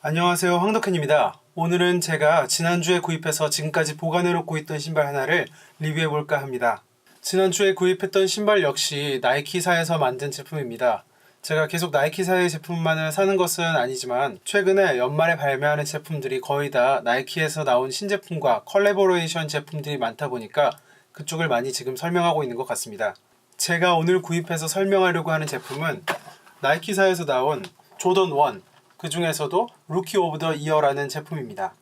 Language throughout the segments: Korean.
안녕하세요 황덕현입니다. 오늘은 제가 지난주에 구입해서 지금까지 보관해놓고 있던 신발 하나를 리뷰해볼까 합니다. 지난주에 구입했던 신발 역시 나이키사에서 만든 제품입니다. 제가 계속 나이키사의 제품만을 사는 것은 아니지만 최근에 연말에 발매하는 제품들이 거의 다 나이키에서 나온 신제품과 컬래버레이션 제품들이 많다 보니까 그쪽을 많이 지금 설명하고 있는 것 같습니다. 제가 오늘 구입해서 설명하려고 하는 제품은 나이키사에서 나온 조던 1, 그 중에서도 루키 오브 더 이어라는 제품입니다.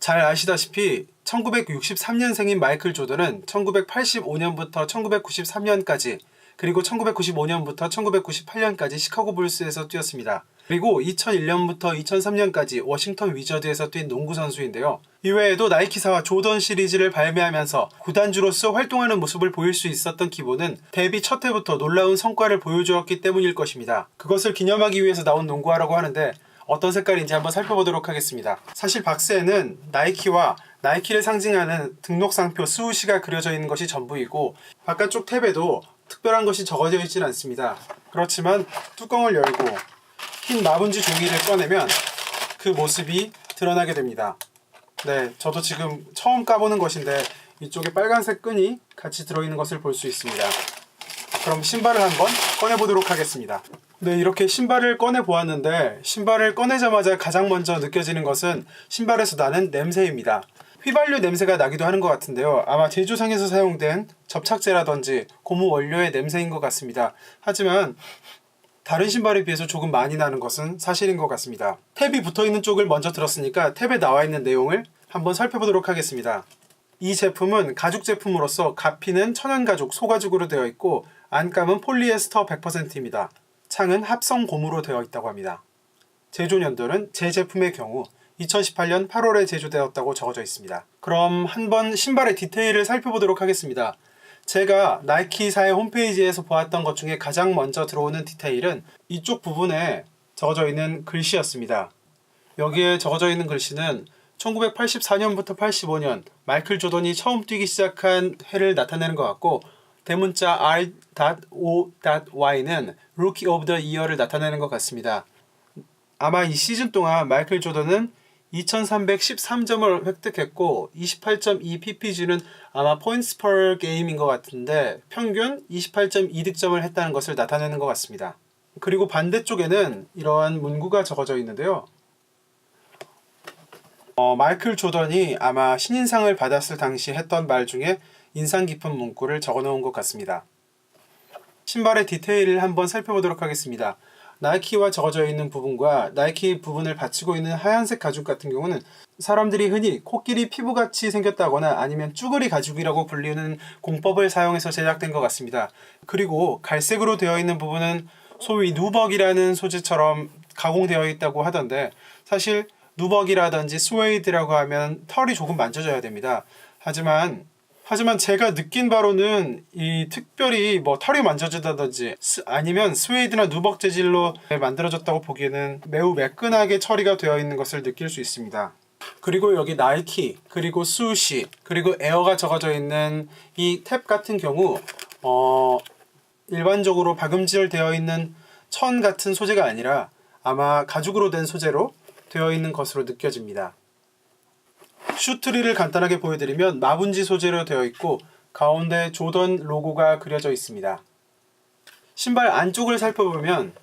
잘 아시다시피 1963년생인 마이클 조던은 1985년부터 1993년까지 그리고 1995년부터 1998년까지 시카고 불스에서 뛰었습니다. 그리고 2001년부터 2003년까지 워싱턴 위저드에서 뛴 농구 선수인데요. 이외에도 나이키사와 조던 시리즈를 발매하면서 구단주로서 활동하는 모습을 보일 수 있었던 기본은 데뷔 첫 해부터 놀라운 성과를 보여주었기 때문일 것입니다. 그것을 기념하기 위해서 나온 농구화라고 하는데 어떤 색깔인지 한번 살펴보도록 하겠습니다. 사실 박스에는 나이키와 나이키를 상징하는 등록상표 스우시가 그려져 있는 것이 전부이고 바깥쪽 탭에도 특별한 것이 적어져 있지는 않습니다. 그렇지만 뚜껑을 열고 흰 마분지 종이를 꺼내면 그 모습이 드러나게 됩니다. 네, 저도 지금 처음 까보는 것인데 이쪽에 빨간색 끈이 같이 들어있는 것을 볼 수 있습니다. 그럼 신발을 한번 꺼내보도록 하겠습니다. 네, 이렇게 신발을 꺼내 보았는데 신발을 꺼내자마자 가장 먼저 느껴지는 것은 신발에서 나는 냄새입니다. 휘발유 냄새가 나기도 하는 것 같은데요. 아마 제조상에서 사용된 접착제라든지 고무 원료의 냄새인 것 같습니다. 하지만 다른 신발에 비해서 조금 많이 나는 것은 사실인 것 같습니다. 탭이 붙어 있는 쪽을 먼저 들었으니까 탭에 나와 있는 내용을 한번 살펴보도록 하겠습니다. 이 제품은 가죽 제품으로서 가피는 천연 가죽, 소가죽으로 되어 있고 안감은 폴리에스터 100%입니다. 창은 합성 고무로 되어 있다고 합니다. 제조 연도는 제 제품의 경우 2018년 8월에 제조되었다고 적어져 있습니다. 그럼 한번 신발의 디테일을 살펴보도록 하겠습니다. 제가 나이키사의 홈페이지에서 보았던 것 중에 가장 먼저 들어오는 디테일은 이쪽 부분에 적어져 있는 글씨였습니다. 여기에 적어져 있는 글씨는 1984년부터 85년 마이클 조던이 처음 뛰기 시작한 해를 나타내는 것 같고 대문자 R.O.Y는 Rookie of the Year를 나타내는 것 같습니다. 아마 이 시즌 동안 마이클 조던은 2313점을 획득했고 28.2 ppg는 아마 포인트 per 게임인 것 같은데 평균 28.2 득점을 했다는 것을 나타내는 것 같습니다. 그리고 반대쪽에는 이러한 문구가 적어져 있는데요. 어, 마이클 조던이 아마 신인상을 받았을 당시 했던 말 중에 인상 깊은 문구를 적어 놓은 것 같습니다. 신발의 디테일을 한번 살펴보도록 하겠습니다. 나이키와 적어져 있는 부분과 나이키 부분을 받치고 있는 하얀색 가죽 같은 경우는 사람들이 흔히 코끼리 피부같이 생겼다거나 아니면 쭈그리 가죽이라고 불리는 공법을 사용해서 제작된 것 같습니다. 그리고 갈색으로 되어 있는 부분은 소위 누벅이라는 소재처럼 가공되어 있다고 하던데 사실 누벅이라든지 스웨이드라고 하면 털이 조금 만져져야 됩니다. 하지만 하지만 제가 느낀 바로는 이 특별히 뭐 털이 만져지다든지 스- 아니면 스웨이드나 누벅 재질로 만들어졌다고 보기에는 매우 매끈하게 처리가 되어 있는 것을 느낄 수 있습니다. 그리고 여기 나이키, 그리고 수시, 그리고 에어가 적어져 있는 이 탭 같은 경우 어 일반적으로 박음질 되어 있는 천 같은 소재가 아니라 아마 가죽으로 된 소재로 되어 있는 것으로 느껴집니다. 슈트리를 간단하게 보여드리면 마분지 소재로 되어 있고 가운데 조던 로고가 그려져 있습니다. 신발 안쪽을 살펴보면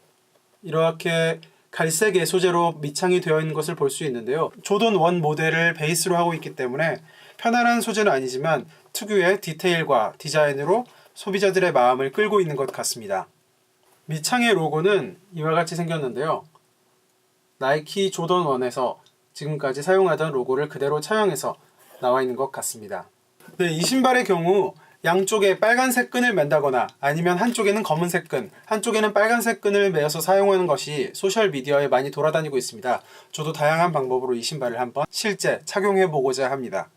이렇게 갈색의 소재로 밑창이 되어 있는 것을 볼 수 있는데요. 조던 1 모델을 베이스로 하고 있기 때문에 편안한 소재는 아니지만 특유의 디테일과 디자인으로 소비자들의 마음을 끌고 있는 것 같습니다. 밑창의 로고는 이와 같이 생겼는데요. 나이키 조던 1에서 지금까지 사용하던 로고를 그대로 차용해서 나와 있는 것 같습니다. 네, 이 신발의 경우 양쪽에 빨간색 끈을 맨다거나 아니면 한쪽에는 검은색 끈, 한쪽에는 빨간색 끈을 매어서 사용하는 것이 소셜 미디어에 많이 돌아다니고 있습니다. 저도 다양한 방법으로 이 신발을 한번 실제 착용해 보고자 합니다.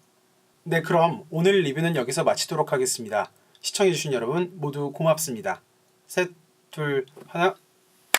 네, 그럼 오늘 리뷰는 여기서 마치도록 하겠습니다. 시청해주신 여러분 모두 고맙습니다. 셋, 둘, 하나.